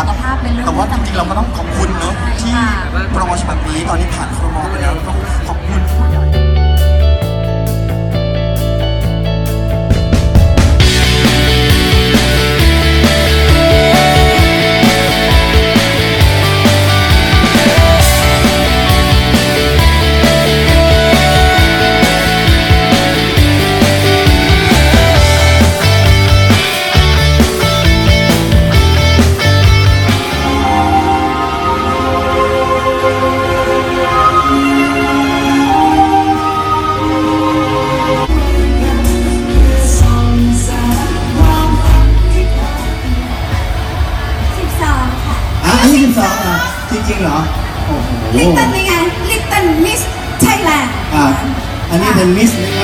ครับสุขภาพเป็นเรื่องแต่ว่าจริงๆเราก็ต้องขอบคุณเนอะ ค่ะอะอันนี้สิบสองอะจริงๆเหรอ โอ้โหลิตเติ้ลนี่ไงลิตเติ้ลมิสไทยแลนด์อะอันนี้เป็นมิสนี่ไง